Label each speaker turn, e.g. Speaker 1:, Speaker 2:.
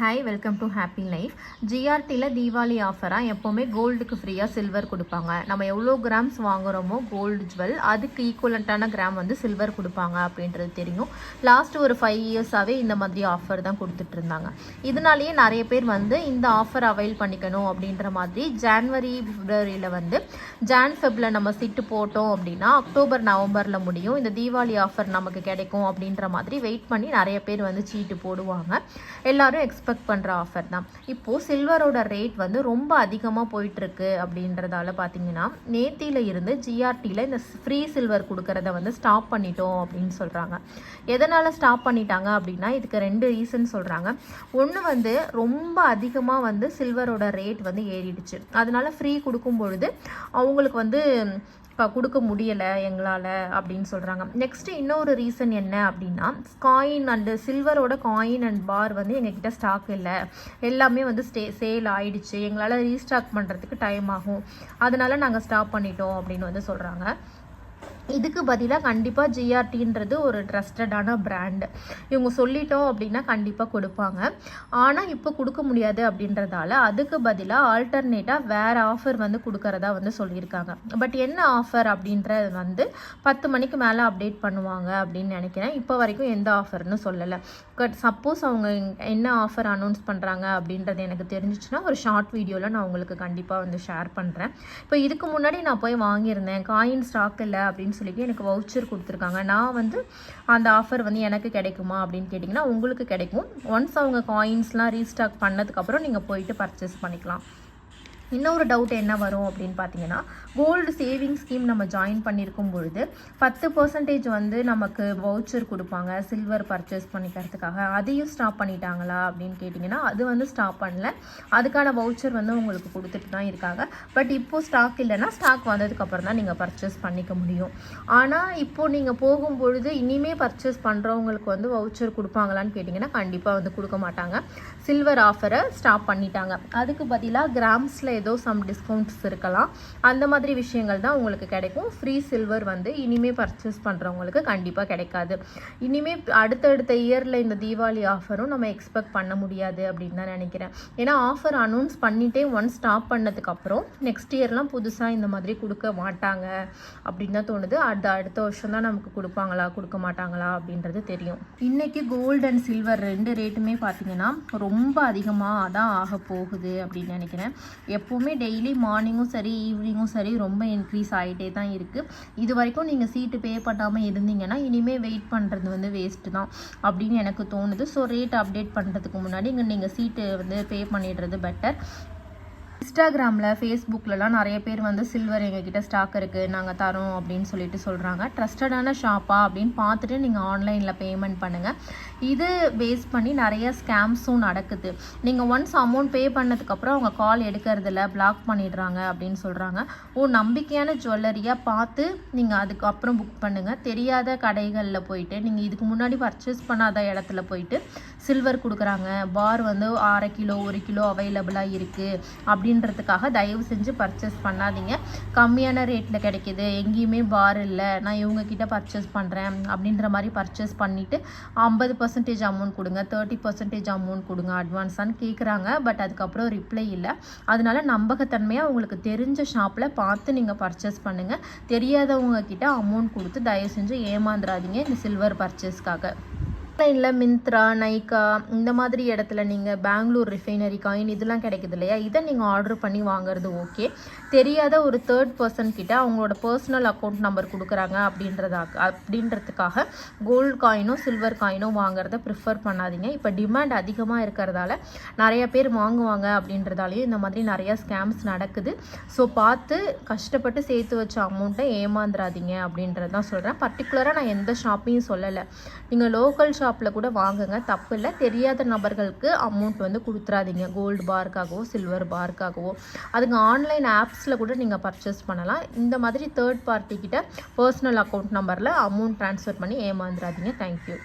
Speaker 1: Hi welcome to happy life ஜிஆர்டியில் Deepavali ஆஃபராக எப்போவுமே கோல்டுக்கு ஃப்ரீயாக சில்வர் கொடுப்பாங்க. நம்ம எவ்வளோ கிராம்ஸ் வாங்குறோமோ கோல்டு ஜுவல் அதுக்கு ஈக்குவலண்ட்டான கிராம் வந்து சில்வர் கொடுப்பாங்க அப்படின்றது தெரியும். லாஸ்ட் ஒரு ஃபைவ் இயர்ஸாகவே இந்த மாதிரி ஆஃபர் தான் கொடுத்துட்டு இருந்தாங்க. இதனாலேயே நிறைய பேர் வந்து இந்த ஆஃபர் அவைல் பண்ணிக்கணும் அப்படின்ற மாதிரி ஜான்வரி பிப்ரவரியில் வந்து ஜான் ஃபெப்ல நம்ம சிட்டு போட்டோம் அப்படின்னா அக்டோபர் நவம்பரில் முடியும். இந்த தீபாவளி ஆஃபர் நமக்கு கிடைக்கும் அப்படின்ற மாதிரி வெயிட் பண்ணி நிறைய பேர் வந்து சீட்டு போடுவாங்க. எல்லாரும் எக்ஸ்பெக்ட் பண்ணுற ஆஃபர் தான். இப்போது சில்வரோட ரேட் வந்து ரொம்ப அதிகமாக போயிட்டுருக்கு அப்படின்றதால பார்த்தீங்கன்னா நேத்தியில் இருந்து ஜிஆர்டியில் இந்த ஃப்ரீ சில்வர் கொடுக்கறத வந்து ஸ்டாப் பண்ணிட்டோம் அப்படின்னு சொல்கிறாங்க எதனால் ஸ்டாப் பண்ணிட்டாங்க அப்படின்னா இதுக்கு ரெண்டு ரீசன் சொல்கிறாங்க ஒன்று வந்து ரொம்ப அதிகமாக வந்து சில்வரோட ரேட் வந்து ஏறிடுச்சு. அதனால் ஃப்ரீ கொடுக்கும் பொழுது அவங்களுக்கு வந்து கொடுக்க முடியலை எங்களால் அப்படின்னு சொல்கிறாங்க நெக்ஸ்ட்டு இன்னொரு ரீசன் என்ன அப்படின்னா காயின் அண்டு சில்வரோட காயின் அண்ட் பார் வந்து எங்ககிட்ட ஸ்டாக் இல்லை. எல்லாமே வந்து ஸ்டே சேல் ஆயிடுச்சு. எங்களால் ரீஸ்டாக் பண்ணுறதுக்கு டைம் ஆகும். அதனால் நாங்கள் ஸ்டாப் பண்ணிட்டோம் அப்படின்னு வந்து சொல்கிறாங்க இதுக்கு பதிலாக கண்டிப்பாக ஜிஆர்டின்றது ஒரு ட்ரஸ்டடான பிராண்டு இவங்க சொல்லிட்டோம் அப்படின்னா கண்டிப்பாக கொடுப்பாங்க. ஆனால் இப்போ கொடுக்க முடியாது அப்படின்றதால அதுக்கு பதிலாக ஆல்டர்னேட்டாக வேறு ஆஃபர் வந்து கொடுக்கறதா வந்து சொல்லியிருக்காங்க. பட் என்ன ஆஃபர் அப்படின்றது வந்து பத்து மணிக்கு மேலே அப்டேட் பண்ணுவாங்க அப்படின்னு நினைக்கிறேன். இப்போ வரைக்கும் எந்த ஆஃபர்னு சொல்லலை. பட் சப்போஸ் அவங்க என்ன ஆஃபர் அனௌன்ஸ் பண்ணுறாங்க அப்படின்றது எனக்கு தெரிஞ்சிச்சுன்னா ஒரு ஷார்ட் வீடியோவில் நான் உங்களுக்கு கண்டிப்பாக வந்து ஷேர் பண்ணுறேன் இப்போ இதுக்கு முன்னாடி நான் போய் வாங்கியிருந்தேன். காயின் ஸ்டாக் இல்லை அப்படின்னு சொல்லிட்டு எனக்கு வவுச்சர் கொடுத்துருக்காங்க. நான் வந்து அந்த ஆஃபர் வந்து எனக்கு கிடைக்குமா அப்படின்னு கேட்டிங்கன்னா உங்களுக்கு கிடைக்கும். ஒன்ஸ் அவங்க காயின்ஸ்லாம் ரீஸ்டாக் பண்ணதுக்கப்புறம் நீங்கள் போயிட்டு பர்ச்சேஸ் பண்ணிக்கலாம். இன்னொரு டவுட் என்ன வரும் அப்படின்னு பார்த்தீங்கன்னா கோல்டு சேவிங் ஸ்கீம் நம்ம ஜாயின் பண்ணியிருக்கும் பொழுது பத்து பர்சன்டேஜ் வந்து நமக்கு வவுச்சர் கொடுப்பாங்க சில்வர் பர்ச்சேஸ் பண்ணிக்கிறதுக்காக. அதையும் ஸ்டாப் பண்ணிட்டாங்களா அப்படின்னு கேட்டிங்கன்னா அது வந்து ஸ்டாப் பண்ணல. அதுக்கான வவுச்சர் வந்து உங்களுக்கு கொடுத்துட்டு தான் இருக்காங்க. பட் இப்போது ஸ்டாக் இல்லைன்னா ஸ்டாக் வந்ததுக்கப்புறம் தான் நீங்கள் பர்ச்சேஸ் பண்ணிக்க முடியும். ஆனால் இப்போது நீங்கள் போகும்பொழுது இனிமே பர்ச்சேஸ் பண்ணுறவங்களுக்கு வந்து வவுச்சர் கொடுப்பாங்களான்னு கேட்டிங்கன்னா கண்டிப்பாக வந்து கொடுக்க மாட்டாங்க. சில்வர் ஆஃபரை ஸ்டாப் பண்ணிட்டாங்க. அதுக்கு பதிலாக கிராம்ஸில் ஏதோ சம் டிஸ்கவுண்ட்ஸ் இருக்கலாம். அந்த மாதிரி விஷயங்கள் தான் உங்களுக்கு கிடைக்கும். ஃப்ரீ சில்வர் வந்து இனிமேல் பர்ச்சேஸ் பண்ணுறவங்களுக்கு கண்டிப்பாக கிடைக்காது. இனிமேல் அடுத்தடுத்த இயரில் இந்த தீபாவளி ஆஃபரும் நம்ம எக்ஸ்பெக்ட் பண்ண முடியாது அப்படின்னு தான் நினைக்கிறேன். ஏன்னா ஆஃபர் அனௌன்ஸ் பண்ணிட்டே ஒன் ஸ்டாப் பண்ணதுக்கப்புறம் நெக்ஸ்ட் இயர்லாம் புதுசாக இந்த மாதிரி கொடுக்க மாட்டாங்க அப்படின்னு தான் தோணுது. அடுத்த அடுத்த வருஷம் தான் நமக்கு கொடுப்பாங்களா கொடுக்க மாட்டாங்களா அப்படின்றது தெரியும். இன்னைக்கு கோல்டு அண்ட் சில்வர் ரெண்டு ரேட்டுமே பார்த்தீங்கன்னா ரொம்ப அதிகமாக தான் ஆக போகுது அப்படின்னு நினைக்கிறேன். எப்போவுமே டெய்லி மார்னிங்கும் சரி ஈவினிங்கும் சரி ரொம்ப இன்க்ரீஸ் ஆகிட்டே தான் இருக்குது இது வரைக்கும் நீங்கள் சீட்டு பே பண்ணாமல் இருந்தீங்கன்னா இனிமேல் வெயிட் பண்ணுறது வந்து வேஸ்ட்டு தான் அப்படின்னு எனக்கு தோணுது. ஸோ ரேட் அப்டேட் பண்ணுறதுக்கு முன்னாடி இங்கே நீங்கள் சீட்டு வந்து பே பண்ணிடுறது பெட்டர் இன்ஸ்டாகிராமில் ஃபேஸ்புக்கிலலாம் நிறைய பேர் வந்து சில்வர் எங்ககிட்ட ஸ்டாக் இருக்குது நாங்கள் தரோம் அப்படின்னு சொல்லிட்டு சொல்கிறாங்க ட்ரஸ்டடான ஷாப்பா அப்படின்னு பார்த்துட்டு நீங்கள் ஆன்லைனில் பேமெண்ட் பண்ணுங்கள் இது பேஸ் பண்ணி நிறைய ஸ்கேம்ஸும் நடக்குது. நீங்கள் ஒன்ஸ் அமௌண்ட் பே பண்ணதுக்கப்புறம் அவங்க கால் எடுக்கிறதில்ல பிளாக் பண்ணிடுறாங்க அப்படின்னு சொல்கிறாங்க ஓ நம்பிக்கையான ஜுவல்லரியாக பார்த்து நீங்கள் அதுக்கப்புறம் புக் பண்ணுங்கள் தெரியாத கடைகளில் போயிட்டு நீங்கள் இதுக்கு முன்னாடி பர்ச்சேஸ் பண்ணாத இடத்துல போயிட்டு சில்வர் கொடுக்குறாங்க. பார் வந்து அரை கிலோ ஒரு கிலோ அவைலபிளாக இருக்குது அப்படி அப்படின்றதுக்காக தயவு செஞ்சு பர்ச்சேஸ் பண்ணாதீங்க. கம்மியான ரேட்டில் கிடைக்கிது. எங்கேயுமே பார் இல்லை. நான் இவங்கக்கிட்ட பர்ச்சேஸ் பண்ணுறேன் அப்படின்ற மாதிரி பர்ச்சேஸ் பண்ணிவிட்டு ஐம்பது பர்சன்டேஜ் அமௌண்ட் கொடுங்க. தேர்ட்டி பர்சன்டேஜ் அமௌண்ட் கொடுங்க அட்வான்ஸான்னு கேட்குறாங்க பட் அதுக்கப்புறம் ரிப்ளை இல்லை. அதனால் நம்பகத்தன்மையாக உங்களுக்கு தெரிஞ்ச ஷாப்பில் பார்த்து நீங்கள் பர்ச்சேஸ் பண்ணுங்கள் தெரியாதவங்க கிட்ட அமௌண்ட் கொடுத்து தயவு செஞ்சு ஏமாந்துடாதீங்க இந்த சில்வர் பர்ச்சேஸ்க்காக ஆன்லைனில் மிந்த்ரா நைக்கா இந்த மாதிரி இடத்துல நீங்கள் பெங்களூர் ரிஃபைனரி காயின் இதெல்லாம் கிடைக்குது இல்லையா? இதை நீங்கள் ஆர்டர் பண்ணி வாங்குறது ஓகே தெரியாத ஒரு தேர்ட் பர்சன் கிட்ட அவங்களோட பர்சனல் அக்கௌண்ட் நம்பர் கொடுக்குறாங்க அப்படின்றதா அப்படின்றதுக்காக கோல்டு காயினும் சில்வர் காயினும் வாங்குறத ப்ரிஃபர் பண்ணாதீங்க. இப்போ டிமாண்ட் அதிகமாக இருக்கிறதால நிறைய பேர் வாங்குவாங்க அப்படின்றதாலையும் இந்த மாதிரி நிறையா ஸ்கேம்ஸ் நடக்குது. ஸோ பார்த்து கஷ்டப்பட்டு சேர்த்து வச்ச அமௌண்ட்டை ஏமாந்துடாதீங்க அப்படின்றது தான் சொல்கிறேன் பர்டிகுலராக நான் எந்த ஷாப்பையும் சொல்லலை. நீங்கள் லோக்கல் ஷாப் ஷாப்பில் கூட வாங்குங்க. தப்பு இல்லை. தெரியாத நபர்களுக்கு அமௌண்ட் வந்து கொடுத்துறாதீங்க. கோல்டு பார்க்காகவோ சில்வர் பார்க்காகவோ அதுங்க ஆன்லைன் ஆப்ஸில் கூட நீங்கள் பர்ச்சேஸ் பண்ணலாம். இந்த மாதிரி தேர்ட் பார்ட்டிக்கிட்ட பர்சனல் அக்கௌண்ட் நம்பரில் அமௌண்ட் ட்ரான்ஸ்ஃபர் பண்ணி ஏமாந்துடாதீங்க தேங்க்யூ